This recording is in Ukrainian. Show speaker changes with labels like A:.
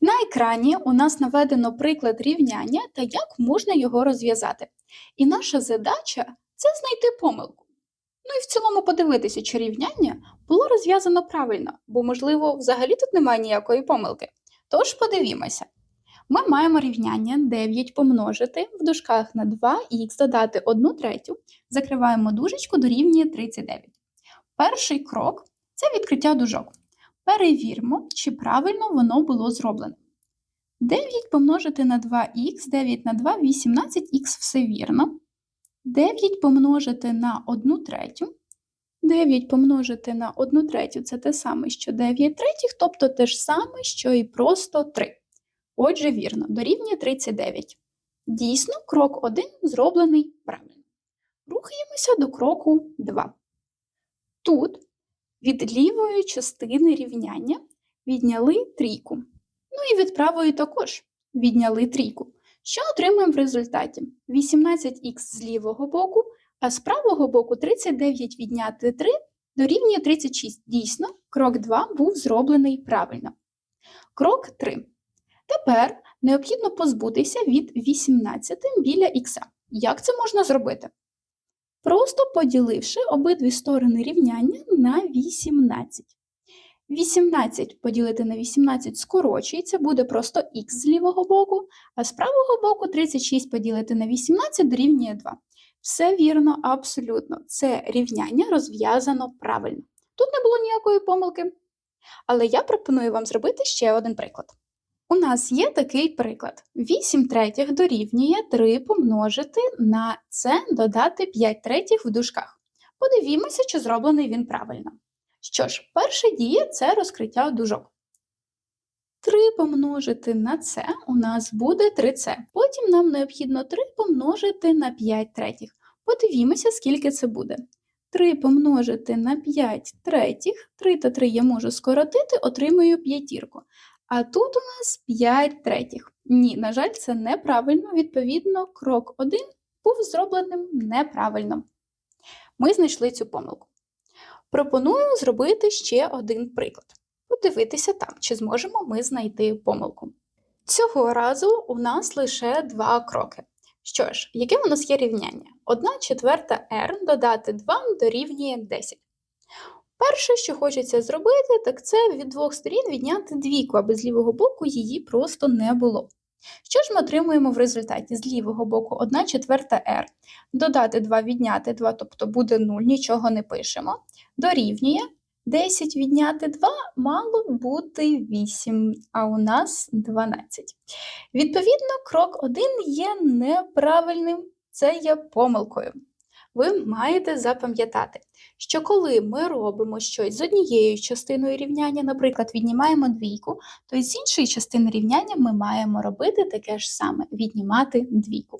A: На екрані у нас наведено приклад рівняння та як можна його розв'язати. І наша задача це знайти помилку. Ну і в цілому подивитися, чи рівняння було розв'язано правильно, бо, можливо, взагалі тут немає ніякої помилки. Тож подивімося. Ми маємо рівняння 9 помножити в дужках на 2х додати 1 третю, закриваємо дужечку дорівнює 39. Перший крок це відкриття дужок. Перевіримо, чи правильно воно було зроблено. 9 помножити на 2х, 9 на 2, 18х, все вірно. 9 помножити на 1 третю. 9 помножити на 1 третю це те саме, що 9 третіх, тобто те ж саме, що і просто 3. Отже, вірно, дорівнює 39. Дійсно, крок 1 зроблений правильно. Рухаємося до кроку 2. Тут від лівої частини рівняння відняли трійку. Ну і від правої також відняли трійку. Що отримаємо в результаті? 18х з лівого боку, а з правого боку 39 відняти 3 дорівнює 36. Дійсно, крок 2 був зроблений правильно. Крок 3. Тепер необхідно позбутися від 18 біля х. Як це можна зробити? Просто поділивши обидві сторони рівняння на 18. 18 поділити на 18 скорочується, буде просто х з лівого боку, а з правого боку 36 поділити на 18 дорівнює 2. Все вірно, абсолютно. Це рівняння розв'язано правильно. Тут не було ніякої помилки. Але я пропоную вам зробити ще один приклад. У нас є такий приклад: 8 третіх дорівнює 3 помножити на це додати 5 третіх в дужках. Подивімося, чи зроблений він правильно. Що ж, перша дія це розкриття дужок. 3 помножити на це у нас буде 3це. Потім нам необхідно 3 помножити на 5 третіх. Подивімося, скільки це буде. 3 помножити на 5 третіх, 3 та 3 я можу скоротити, отримую п'ятірку. А тут у нас 5 третіх. Ні, на жаль, це неправильно. Відповідно, крок 1 був зробленим неправильно. Ми знайшли цю помилку. Пропоную зробити ще один приклад. Подивитися там, чи зможемо ми знайти помилку. Цього разу у нас лише два кроки. Що ж, яке у нас є рівняння? 1 четверта r додати 2 дорівнює 10. Перше, що хочеться зробити, так це від двох сторін відняти двійку, аби з лівого боку її просто не було. Що ж ми отримуємо в результаті? З лівого боку 1 четверта r. Додати 2 відняти 2, тобто буде 0, нічого не пишемо. Дорівнює 10 відняти 2 мало бути 8, а у нас 12. Відповідно, крок 1 є неправильним, це є помилкою. Ви маєте запам'ятати, що коли ми робимо щось з однією частиною рівняння, наприклад, віднімаємо двійку, то з іншої частини рівняння ми маємо робити таке ж саме віднімати двійку.